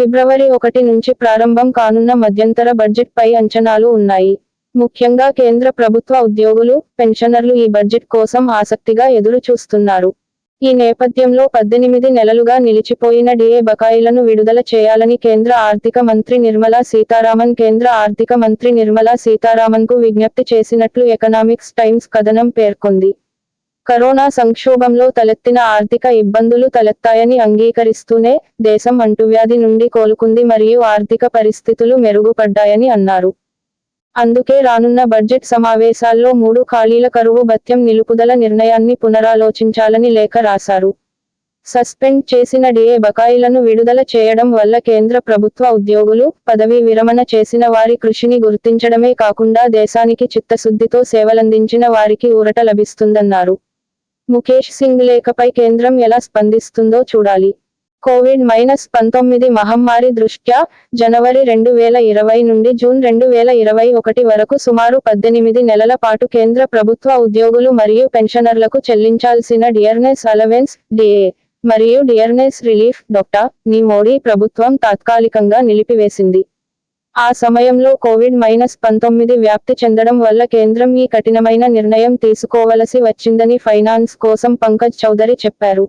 ఫిబ్రవరి ఒకటి నుంచి ప్రారంభం కానున్న మధ్యంతర బడ్జెట్ పై అంచనాలు ఉన్నాయి. ముఖ్యంగా కేంద్ర ప్రభుత్వ ఉద్యోగులు పెన్షనర్లు ఈ బడ్జెట్ కోసం ఆసక్తిగా ఎదురు చూస్తున్నారు ఈ నేపథ్యంలో పద్దెనిమిది నెలలుగా నిలిచిపోయిన డిఏ బకాయిలను విడుదల చేయాలని కేంద్ర ఆర్థిక మంత్రి నిర్మలా సీతారామన్ కేంద్ర ఆర్థిక మంత్రి నిర్మలా సీతారామన్కు విజ్ఞప్తి చేసినట్లు ఎకనామిక్స్ టైమ్స్ కథనం పేర్కొంది. కరోనా సంక్షోభంలో తలెత్తిన ఆర్థిక ఇబ్బందులు తలెత్తాయని అంగీకరిస్తూనే దేశం అంటువ్యాధి నుండి కోలుకుంది మరియు ఆర్థిక పరిస్థితులు మెరుగుపడ్డాయని అన్నారు. అందుకే రానున్న బడ్జెట్ సమావేశాల్లో మూడు ఖాళీల కరువు భత్యం నిలుపుదల నిర్ణయాన్ని పునరాలోచించాలని లేఖ రాశారు. సస్పెండ్ చేసిన డిఏ బకాయిలను విడుదల చేయడం వల్ల కేంద్ర ప్రభుత్వ ఉద్యోగులు పదవీ విరమణ చేసిన వారి కృషిని గుర్తించడమే కాకుండా దేశానికి చిత్తశుద్ధితో సేవలందించిన వారికి ఊరట లభిస్తుందన్నారు. ముఖేష్ సింగ్ లేఖపై కేంద్రం ఎలా స్పందిస్తుందో చూడాలి. కోవిడ్ మైనస్ పంతొమ్మిది మహమ్మారి దృష్ట్యా జనవరి రెండు వేల ఇరవై నుండి జూన్ రెండు వేల ఇరవై ఒకటి వరకు సుమారు పద్దెనిమిది నెలల పాటు కేంద్ర ప్రభుత్వ ఉద్యోగులు మరియు పెన్షనర్లకు చెల్లించాల్సిన డియర్నెస్ అలవెన్స్ డిఏ మరియు డియర్నెస్ రిలీఫ్ డొక్టా ని మోడీ ప్రభుత్వం తాత్కాలికంగా నిలిపివేసింది. ఆ సమయంలో కోవిడ్ మైనస్ పంతొమ్మిది వ్యాప్తి చెందడం వల్ల కేంద్రం ఈ కఠినమైన నిర్ణయం తీసుకోవలసి వచ్చిందని ఫైనాన్స్ కోసం పంకజ్ చౌదరి చెప్పారు.